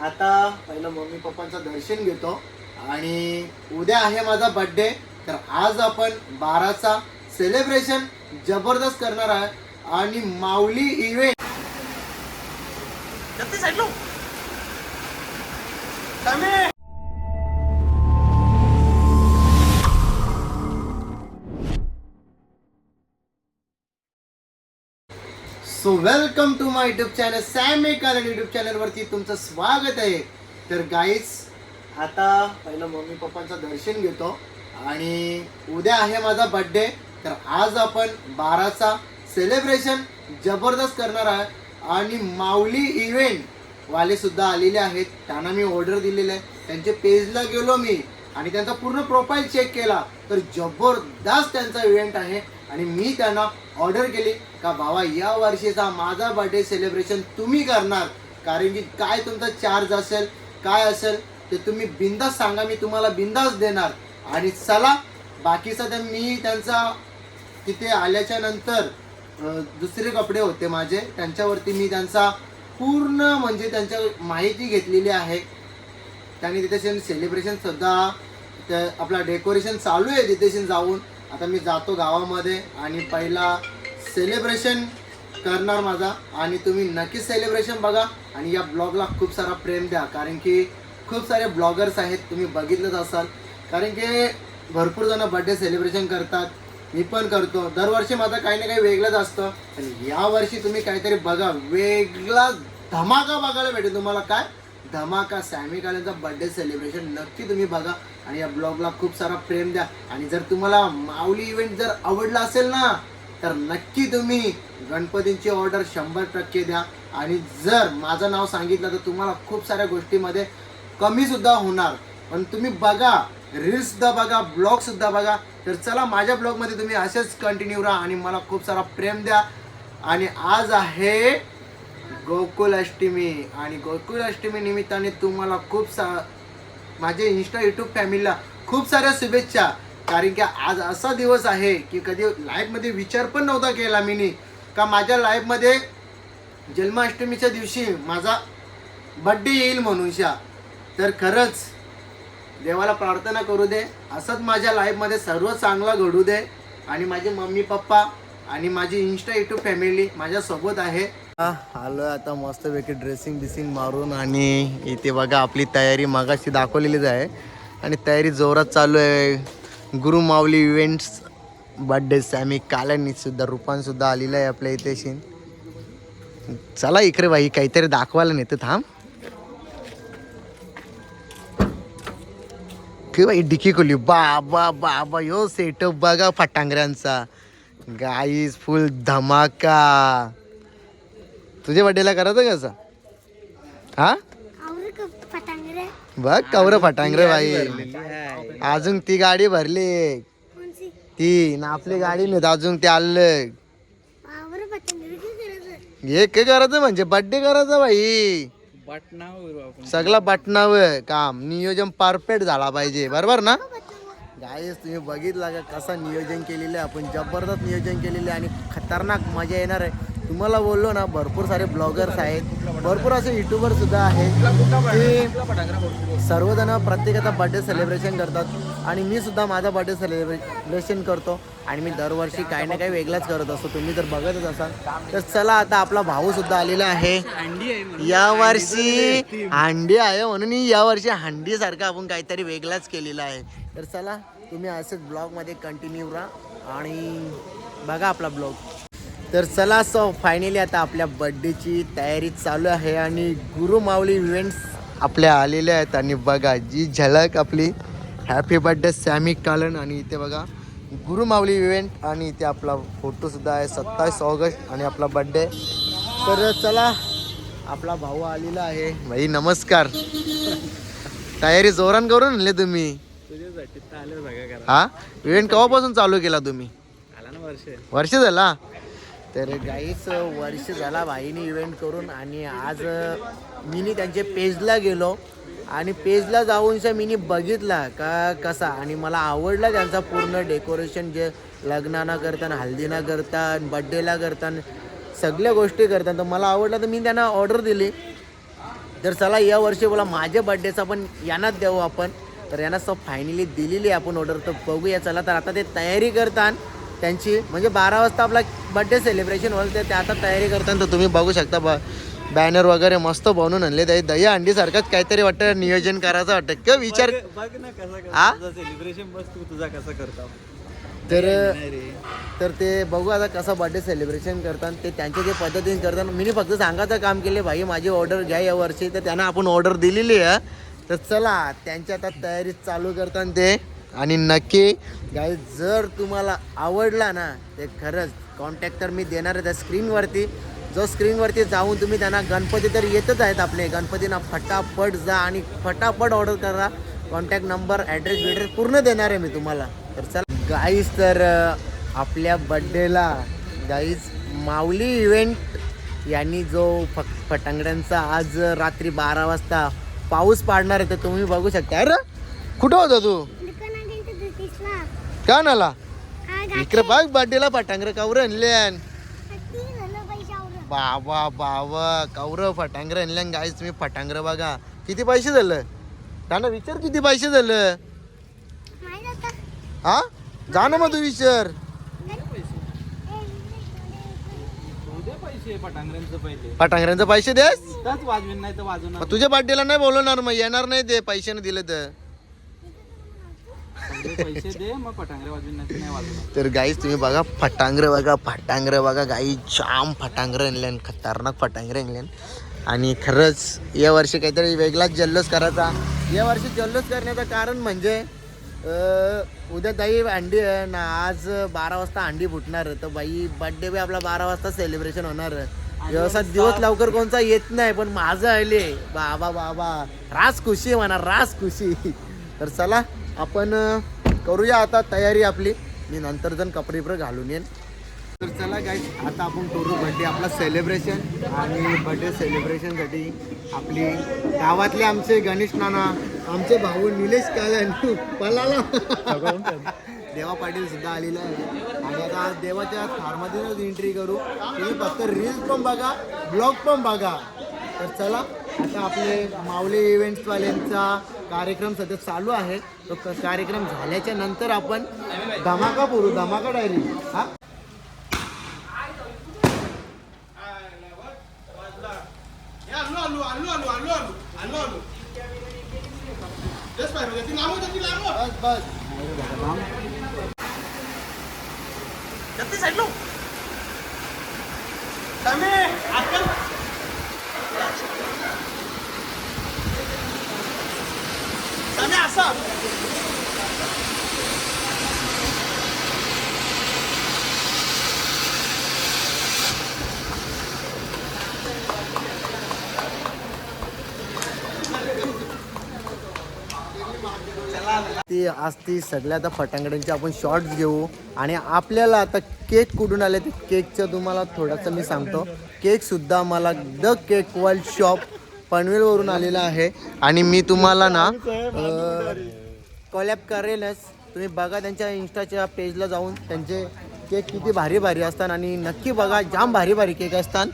आता पहिलं मम्मी पप्पांचं दर्शन घेतो आणि उद्या आहे माझा बर्थडे तर आज आपण बाराचा सेलिब्रेशन जबरदस्त करणार आहे आणि Mauli event so welcome to my YouTube channel Sam कारण युट्यूब चॅनलवरती तुमचं स्वागत आहे. तर गाईज आता पहिलं मम्मी पप्पांचं दर्शन घेतो आणि उद्या आहे माझा बर्थडे तर आज आपण बाराचा सेलिब्रेशन जबरदस्त करणार आहे. आणि माऊली इव्हेंट वाले सुद्धा आलेले आहेत. त्यांना मी ऑर्डर दिलेलं आहे. त्यांच्या पेजला गेलो मी. आणि त्यांचा पूर्ण प्रोफाईल चेक केला तर जबरदस्त त्यांचा इव्हेंट आहे. आणि मी त्यांना ऑर्डर केली का बाबा या वर्षीचा माझा बर्थडे सेलिब्रेशन तुम्ही करणार. कारण की काय तुमचा चार्ज असेल काय असेल ते तुम्ही बिंदास सांगा मी तुम्हाला बिंदास देणार. आणि चला बाकीचा तर मी त्यांचा तिथे आल्याच्यानंतर दुसरे कपडे होते माझे. त्यांच्यावरती मी त्यांचा पूर्ण म्हणजे त्यांच्या माहिती घेतलेली आहे. त्यांनी तिथे सेलिब्रेशन सुद्धा त्या आपला डेकोरेशन चालू आहे तिथेशी जाऊन. आता मी जातो गावामध्ये आणि पहिला सेलिब्रेशन करणार माझा. आणि तुम्ही नक्कीच सेलिब्रेशन बघा आणि या ब्लॉगला खूप सारा प्रेम द्या. कारण की खूप सारे ब्लॉगर्स आहेत तुम्ही बघितलंच असाल. कारण की भरपूर जण बर्थडे सेलिब्रेशन करतात. मी पण करतो. दरवर्षी माझं काही ना काही वेगळंच असतं. आणि या वर्षी तुम्ही काहीतरी बघा. वेगळा धमाका बघायला भेटेल तुम्हाला. काय? धमाका. सॅमी कालेचा बर्थडे सेलिब्रेशन नक्की तुम्ही बघा. आणि या ब्लॉगला खूप सारा प्रेम द्या. आणि जर तुम्हाला माऊली इव्हेंट जर आवडला असेल ना तर नक्की तुम्ही गणपतींची ऑर्डर शंभर टक्के द्या. आणि जर माझं नाव सांगितलं तर तुम्हाला खूप साऱ्या गोष्टीमध्ये कमी सुद्धा होणार. पण तुम्ही बघा रील्ससुद्धा बघा ब्लॉगसुद्धा बघा. तर चला माझ्या ब्लॉगमध्ये तुम्ही असेच कंटिन्यू राहा आणि मला खूप सारा प्रेम द्या. आणि आज आहे गोकुल अष्टमी आणि गोकुल अष्टमी निमित्ताने तुम्हाला खूप सा माझे इन्स्टा यूट्यूब फॅमिलीला खूप साऱ्या शुभेच्छा. कारण की आज असा दिवस आहे की कधी लाईफमध्ये विचार पण नव्हता केला मीनी. का माझ्या लाईफमध्ये जन्माष्टमीच्या दिवशी माझा बड्डे येईल म्हणूनशा तर खरंच देवाला प्रार्थना करू दे. असंच माझ्या लाईफमध्ये सर्व चांगलं घडू दे. आणि माझे मम्मी पप्पा आणि माझी इन्स्टा यूट्यूब फॅमिली माझ्यासोबत आहे. आलो आता मस्तपैकी ड्रेसिंग बिसिंग मारून आणि इथे बघा आपली तयारी मागाशी दाखवलेलीच आहे. आणि तयारी जोरात चालू आहे. गुरु माऊली इव्हेंट्स बर्थडे सॅमी कालांनी सुद्धा रूपान सुद्धा आलेलं आहे आपल्या इथेशी. चला इकडे बाई काहीतरी दाखवायला नेतं थांब. की बाई डिकी खोली बाबा बाबा यो सेटअप बघा फटांगऱ्यांचा. गाईज फुल धमाका. तुझ्या बड्डेला करायचं कसं हा? फटांगरे? बघ कवर फटांगरे बाई. अजून ती गाडी भरली. ती ना आपली गाडी नाही अजून ते आलं आवर फटांगरे काय करायचं? हे म्हणजे बड्डे करायचं बाई. सगळा बटनावर काम. नियोजन परफेक्ट झाला पाहिजे. बरोबर ना? गाईस तुम्ही बघितला का कसं नियोजन केलेलं आहे? आपण जबरदस्त नियोजन केलेलं आहे आणि खतरनाक मजा येणार आहे. तुम्हाला बोललो ना भरपूर सारे ब्लॉगर्स आहेत. भरपूर असे युट्यूबर सुद्धा आहेत ते सर्वजण प्रत्येकाचा बर्थडे सेलिब्रेशन करतात. आणि मी सुद्धा माझा बर्थडे सेलिब्रेशन करतो. आणि मी दरवर्षी काही ना काही वेगळाच करत असतो. तुम्ही जर बघतच असाल तर चला आता आपला भाऊ सुद्धा आलेला आहे. यावर्षी हांडी हंडी आहे म्हणून यावर्षी हांडीसारखं आपण काहीतरी वेगळाच केलेला आहे. तर चला तुम्ही असेच ब्लॉगमध्ये कंटिन्यू राहा आणि बघा आपला ब्लॉग. तर चला सो फायनली आता आपल्या बड्डेची तयारी चालू आहे आणि गुरु माऊली इव्हेंट्स आपल्या आलेल्या आहेत. आणि बघा जी झलक आपली. हॅपी बड्डे सॅमी कालन आणि इथे बघा गुरु माऊली इव्हेंट आणि इथे आपला फोटोसुद्धा आहे सत्तावीस ऑगस्ट आणि आपला बड्डे तर चला आपला भाऊ आलेला आहे. भाई नमस्कार. तयारी जोरान करून आणले तुम्ही. हा? इव्हेंट केव्हापासून चालू केला तुम्ही? वर्ष झाला? तर गाईच वर्ष झाला भाईने इव्हेंट करून आणि आज मीनी त्यांच्या पेजला गेलो. आणि पेजला जाऊन मीनी बघितला का कसा? आणि मला आवडला त्यांचा पूर्ण डेकोरेशन जे लग्नाना करताना हल्दीना करता बड्डेला करतात सगळ्या गोष्टी करतात तर मला आवडलं तर मी त्यांना ऑर्डर दिली. तर चला या वर्षी बोला माझ्या बड्डेचा पण यांनाच देऊ आपण. तर यांना सब फायनली दिलेली आहे आपण ऑर्डर तर बघूया चला तर आता ते तयारी करतात त्यांची म्हणजे बारा वाजता आपला बड्डे सेलिब्रेशन होईल ते आता तयारी करतात तर तुम्ही बघू शकता ब बॅनर वगैरे मस्त बनवून आणले दही दही अंडीसारखंच काहीतरी वाटतं नियोजन करायचं वाटतं. किंवा विचार बघ- बघ ना कसं आ? कसं सेलिब्रेशन तू तुझा कसं करता. तर तर ते बघू आता कसं बर्थडे सेलिब्रेशन करतात ते त्यांच्या जे पद्धतीने करतात मी फक्त सांगायचं काम केले भाई माझी ऑर्डर घ्या या वर्षी. तर त्यांना आपण ऑर्डर दिलेली आहे. तर चला त्यांच्या आता तयारी चालू करतात ते. आणि नक्की गाई जर तुम्हाला आवडला ना ते खरंच कॉन्टॅक्ट तर मी देणार आहे त्या स्क्रीनवरती जो स्क्रीनवरती जाऊन तुम्ही त्यांना गणपती तर येतच आहेत आपले. गणपतींना फटाफट जा आणि फटाफट ऑर्डर करा. कॉन्टॅक्ट नंबर ॲड्रेस बिड्रेस पूर्ण देणार आहे मी तुम्हाला. तर चला. गाईज तर आपल्या बड्डेला गाईज माऊली इव्हेंट यांनी जो फ फटांगड्यांचा आज रात्री बारा वाजता पाऊस पाडणार आहे तर तुम्ही बघू शकता अरे कुठं होता तू. का नाला. इकडे बघ बड्डेला फटांगडं कावर आणले किती झालं पैशावर? बाबा बाबा कावर फटांगरं आणल्या गाईज तुम्ही फटांगरं बघा किती पैसे झालं त्यांना विचार किती पैसे झालं? हा जा ना मग तू विचार पैसे पटांगऱ्यांचं पहिले. पैसे देस? त्याच वाजवीन नाही तर वाजवणार मग तुझ्या बर्थडेला नाही बोलवणार मग येणार नाही ते पैशाने दिलं तर. पहिले पैसे दे मग पटांगरे वाजवीन नाही तर नाही वाजवणार. तर गाईच तुम्ही बघा फटांगरे बघा फटांगरे बघा गाई जाम फटांगरे आणल्यान खतरनाक फटांगरे आणल्यान आणि खरंच या वर्षी काहीतरी वेगळाच जल्लोष करायचा. या वर्षी जल्लोष करण्याचं कारण म्हणजे उद्या ताई अंडी आहे ना आज बारा वाजता अंडी फुटणार. तर बाई बड्डे बी आपला बारा वाजता सेलिब्रेशन होणार. व्यवसाय दिवस लवकर कोणचा येत नाही पण माझं आले बाबा बाबा रास खुशी म्हणा रास खुशी तर चला आपण करूया आता तयारी आपली मी नंतर जण कपडे घालून येईन तर चला काय आता आपण करू बड्डे आपला सेलिब्रेशन आणि बड्डे सेलिब्रेशनसाठी आपली गावातले आमचे गणेश नाना आमचे भाऊ निलेश कालन पलाला. देवा पाटील सुद्धा आलेला आहे. आणि आता देवाच्या थारमधूनच एंट्री करू. तुम्ही फक्त रील्स पण बघा ब्लॉग पण बघा. तर चला आता आपले माऊली इव्हेंट्सवाल्यांचा कार्यक्रम सध्या चालू आहे. तो कार्यक्रम झाल्याच्यानंतर आपण धमाका पुरू धमाका डायरी हा? बस बस ती आज ती सगळ्या आता फटांगड्यांचे आपण शॉर्ट्स घेऊ. आणि आपल्याला आता केक कुठून आले ते केकचं तुम्हाला थोडंसं मी सांगतो. केकसुद्धा मला द केक वर्ल्ड शॉप पनवेलवरून आलेला आहे. आणि मी तुम्हाला ना कॉलॅप करेलच. तुम्ही बघा त्यांच्या इन्स्टाच्या पेजला जाऊन. त्यांचे केक किती भारी भारी असतात आणि नक्की बघा जाम भारी भारी केक असतात.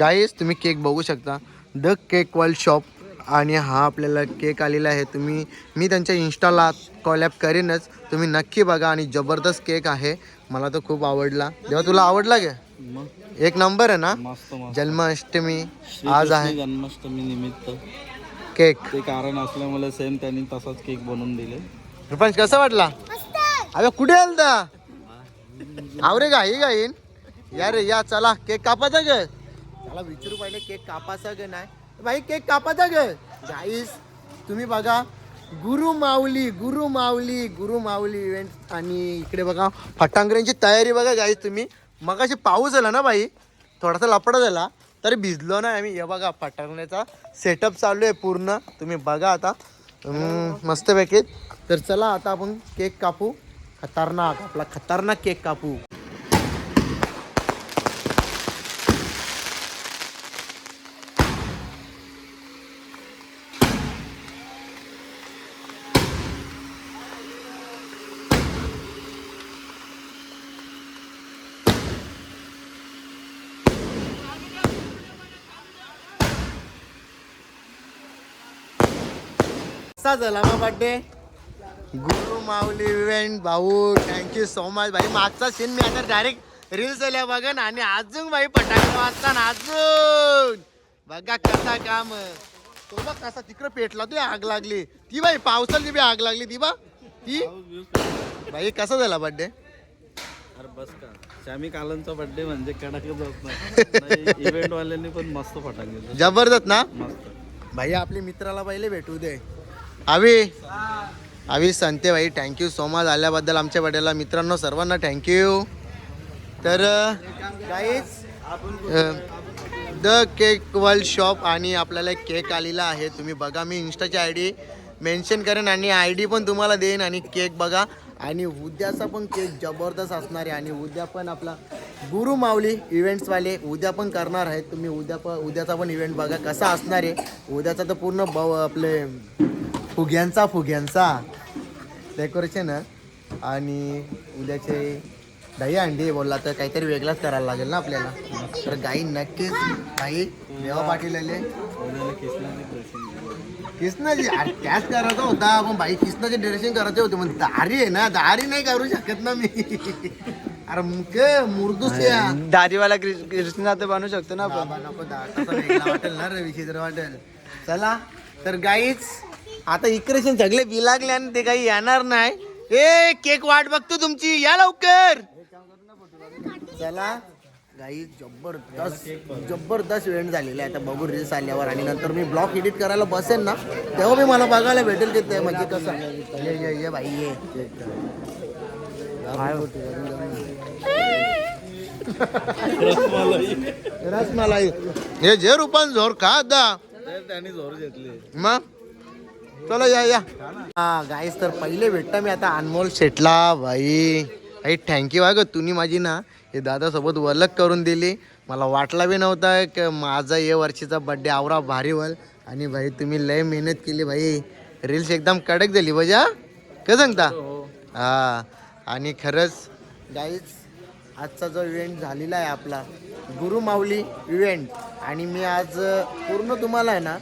गाईस तुम्ही केक बघू शकता. द केक वर्ल्ड शॉप आणि हा आपल्याला केक आलेला आहे. तुम्ही मी त्यांच्या इन्स्टाला कॉलॅप करीनच. तुम्ही नक्की बघा आणि जबरदस्त केक आहे. मला तर खूप आवडला. तेव्हा तुला आवडला का? मग एक नंबर आहे ना? मस्त मस्त. जन्माष्टमी आज आहे. जन्माष्टमी निमित्त. केक. ते कारण असल्यामुळे सेम त्यांनी तसाच केक बनवून दिले. रुपांश कसा वाटला? मस्त. अबे कुठे आलता आवरे गाई गाईन. या रे या चला. केक कापायचा ग त्याला विचारू पहिले केक कापायचा ग नाही? भाई केक कापत ग गाईस तुम्ही बघा गुरु माऊली गुरु माऊली गुरु माऊली इव्हेंट आणि इकडे बघा फटांगऱ्यांची तयारी बघा गाईस तुम्ही. मगाशी पाऊस झाला ना भाई थोडासा लपडा झाला तर भिजलो ना आम्ही. हे बघा फटांगण्याचा सेटअप चालू आहे पूर्ण. तुम्ही बघा आता. मस्त पॅकेज तर चला आता आपण केक कापू. खतरनाक आपला खतरनाक केक कापू. कसा झाला मग बर्थडे गुरु माऊली इव्हेंट भाऊ थँक्यू सो मच भाई मागचा सीन मी आता डायरेक्ट रील्स आल्या बघा ना आणि अजून भाई फटाके वाजताना अजून. बघा कसा काम. तो बघ कसा तिकडे पेटला तू आग लागली. ती बाई पावसाला ती आग लागली ती बा ती. भाई कसा झाला बर्थडे अरे बस का. श्यामी कालनचा बर्थडे म्हणजे कडाकच होत नाही. इव्हेंट वाल्यांनी पण मस्त फटाके. जबरदस्त ना? मस्त. भाई आपली मित्राला पहिले भेटू दे. आवी आवी संते भाई थँक्यू सो मच आल्याबद्दल आमच्या बड्याला मित्रांनो सर्वांना थँक्यू तर काहीच द केक वर्ल्ड शॉप आणि आपल्याला एक केक आलेला आहे. तुम्ही बघा मी इन्स्टाची आय डी मेन्शन करेन आणि आय डी पण तुम्हाला देईन आणि केक बघा. आणि उद्याचा पण केक जबरदस्त असणार आहे आणि उद्या पण आपला गुरु माऊली इव्हेंट्सवाले उद्या पण करणार आहेत. तुम्ही उद्या पण उद्याचा पण इव्हेंट बघा कसा असणार आहे. उद्याचा तर पूर्ण ब आपले फुग्यांचा फुग्यांचा. डेकोरेशन आणि उद्याचे दही अंडी बोलला तर काहीतरी वेगळाच करायला लागेल ना आपल्याला. तर गाई नक्कीच गाई देवा पाटील आले. कृष्णाची अरे त्याच करायचा होता पण बाई कृष्णाचे ड्रेसिंग करायचे होते. मग दारी आहे ना दारी नाही करू शकत ना मी. अरे मुक मुर्दूस दारीवाला कृष्णा तर बनवू शकतो ना आपण. बाबा नको वाटेल ना रे विचित्र वाटेल. चला तर गाईच आता इक्रेशन सगळे बिलागले आणि ते काही येणार नाही. ए केक वाट बघतो तुमची. या लवकर. चला. गाई जबरदस्त जबरदस्त इव्हेंट झालेला आहे. आता बघू रील्स आल्यावर. आणि नंतर मी ब्लॉग एडिट करायला बसेन ना तेव्हा मी मला बघायला भेटेल की ते म्हणजे कसं? ये ये ये बाई ये. रसमलाई. हे जे रुपान जोर खा दा त्यांनी जोर घेतली. मग? चला या या. हा गाईस तर पहिले भेटता मी आता अनमोल शेटला. भाई आई थँक्यू आहे ग तुम्ही माझी ना हे दादासोबत वलक करून दिली. मला वाटला बी नव्हता की माझा ये वर्षीचा बड्डे आवरा भारी वल आणि भाई तुम्ही लय मेहनत केली भाई. रील्स एकदम कडक झाली बजा. काय सांगता? हा आणि खरंच गाईज आजचा जो इव्हेंट झालेला आहे आपला गुरु माऊली इव्हेंट आणि मी आज पूर्ण तुम्हाला आहे ना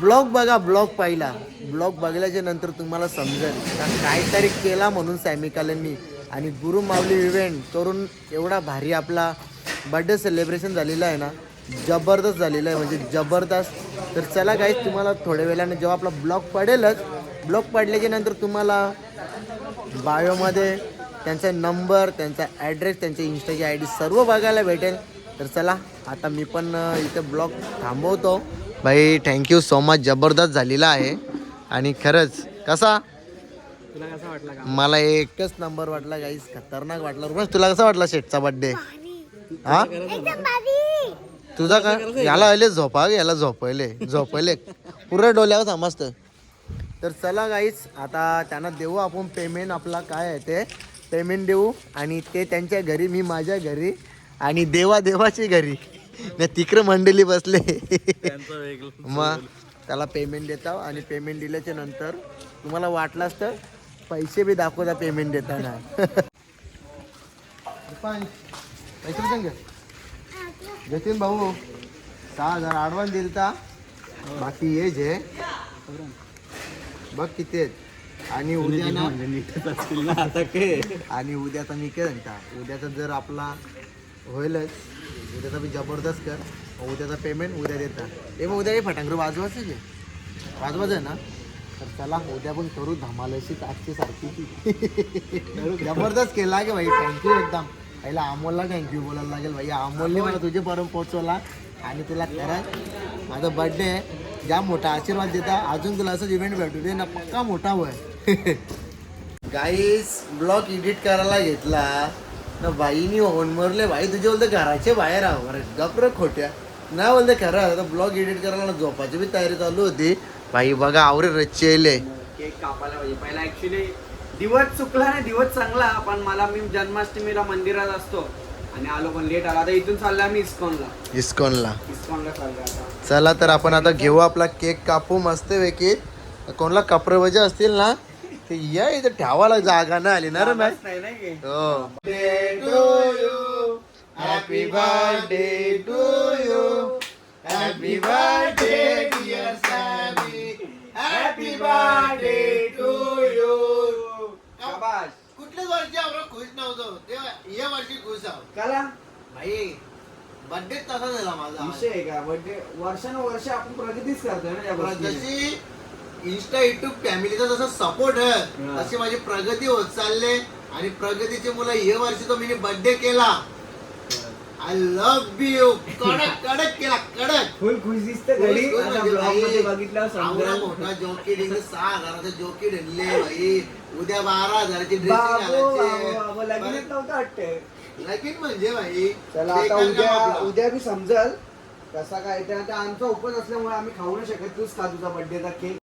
ब्लॉग बघा ब्लॉग पाहिला. ब्लॉग बघल्याच्या नंतर तुम्हाला समजेल का काहीतरी केला म्हणून सॅमिकालांनी आणि गुरु माऊली इव्हेंट करून एवढा भारी आपला बर्थडे सेलिब्रेशन झालेला आहे ना जबरदस्त झालेला आहे म्हणजे जबरदस्त. तर चला काहीच तुम्हाला थोड्या वेळाने जेव्हा आपला ब्लॉग पडेलच ब्लॉग पडल्याच्या नंतर तुम्हाला बायोमध्ये त्यांचा नंबर त्यांचा ॲड्रेस त्यांच्या इंस्टाची आय डी सर्व बघायला भेटेल. तर चला आता मी पण इथे ब्लॉग थांबवतो. भाई थँक्यू सो मच जबरदस्त झालेला आहे. आणि खरंच कसा? तुला कसा वाटला का? मला एकच नंबर वाटला गाईस खतरनाक वाटला. रुमेश तुला कसा वाटला शेटचा बर्थडे हा? एकदम भारी. तुझा का? याला आले झोपा याला झोपले झोपले पुरं डोल्यावर समजतं तर चला गाईच आता त्यांना देऊ आपण पेमेंट आपला काय आहे ते? पेमेंट देऊ. आणि ते त्यांच्या घरी मी माझ्या घरी. आणि देवा देवाची घरी. नाही तिकडं मंडळी बसले. मग त्याला पेमेंट देता आणि पेमेंट दिल्याच्या नंतर तुम्हाला वाटलाच तर पैसे बी दाखवता पेमेंट देताना. पैसे जतीन भाऊ. सहा हजार ॲडव्हान्स दिलता. बाकी ये जे बघ किती आहेत. आणि उद्या ना म्हणजे आणि उद्याचा मी काय सांगता उद्याचा जर आपला होईलच उद्याचा बी जबरदस्त कर. मग उद्याचा पेमेंट उद्या देता. ते मग उद्या ये फटांगरू वाजवायचं आहे वाजवायचं आहे ना? तर चला उद्या पण करू धमाल अशीच आजची सारखी. जबरदस्त केला की भाई थँक्यू एकदम. पहिला अमोलला थँक्यू बोलायला लागेल भाई अमोलने मला तुझ्यापर्यंत पोचवला आणि तुला खरंच माझा बर्थडे आहे. ज्या मोठा आशीर्वाद देता. अजून तुला असंच इव्हेंट भेटू दे. ना पक्का मोठा होय. गाईस ब्लॉग एडिट करायला घेतला. ना बाईनी होऊन मरले बाई तुझे बोलते घराचे बाहेर आहो. अरे गप्र खोट्या. नाही बोलते खरं आता ब्लॉग एडिट करायला ना झोपाची बी तयारी चालू होती. बाई बघा आवरे रचेले. केक कापायला पाहिजे. पहिला ऍक्च्युली दिवस चुकला नाही दिवस चांगला पण मला मी जन्माष्टमीला मंदिरात असतो. आणि आलो पण लेट आला. आता इथून चालला आम्ही इस्कॉनला. इस्कॉनला. इस्कॉनला चाललो आता. चला तर आपण आता घेऊ आपला केक कापू. मस्त पैकी. कोणाला वजे असतील ना? ते या इथं ठेवायला जागा नाही आली ना रे मॅच नाही नाही की? Birthday to you. Happy birthday to you. Happy birthday, dear Sammy. Happy birthday to you. शाबास. कुठल्याच वर्षी आपण खुश नव्हतो तेव्हा या वर्षी खुश आहोत काला भाई बर्थडे तसा झाला माझा विषय आहे का बर्थडे वर्षानुवर्ष आपण प्रगतीच करतोय ना या. जशी इन्स्टा युट्यूब फॅमिलीचा जसा सपोर्ट आहे. तशी माझी प्रगती होत चालले आणि प्रगतीची मुलं हे वर्षी तो मी बर्थडे केला. आय लव्ह यू कडक कडक केला कडक. फुल खुश दिसते घरी. म्हणजे बघितलं. मोठा जॉकेट इंग्लिश सहा हजाराचा जॉकेट आणले भाई उद्या बारा हजाराची ड्रेसिंग घालायची. लगीन म्हणजे भाई चला आता उद्या. उद्या बी समजल कसा काय ते. आता आमचा उपवास असल्यामुळे आम्ही खाऊ नाही शकत. तूच खा तुझा बर्थडेचा केक